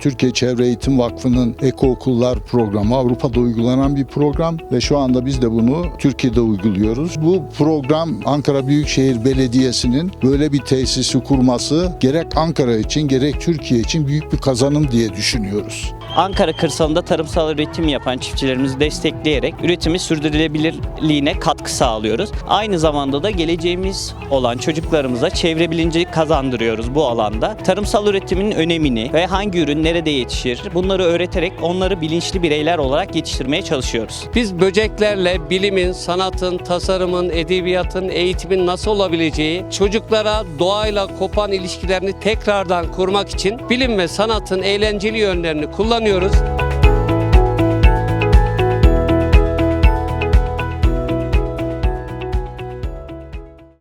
Türkiye Çevre Eğitim Vakfı'nın Eko Okullar programı Avrupa'da uygulanan bir program ve şu anda biz de bunu Türkiye'de uyguluyoruz. Bu program Ankara Büyükşehir Belediyesi'nin böyle bir tesisi kurması gerek Ankara için gerek Türkiye için büyük bir kazanım diye düşünüyoruz. Ankara kırsalında tarımsal üretim yapan çiftçilerimizi destekleyerek üretimi sürdürülebilirliğine katkı sağlıyoruz. Aynı zamanda da geleceğimiz olan çocuklarımıza çevre bilinci kazandırıyoruz bu alanda. Tarımsal üretimin önemini ve hangi ürün nerede yetişir bunları öğreterek onları bilinçli bireyler olarak yetiştirmeye çalışıyoruz. Biz böceklerle bilimin, sanatın, tasarımın, edebiyatın, eğitimin nasıl olabileceği, çocuklara doğayla kopan ilişkilerini tekrardan kurmak için bilim ve sanatın eğlenceli yönlerini kullanıyoruz.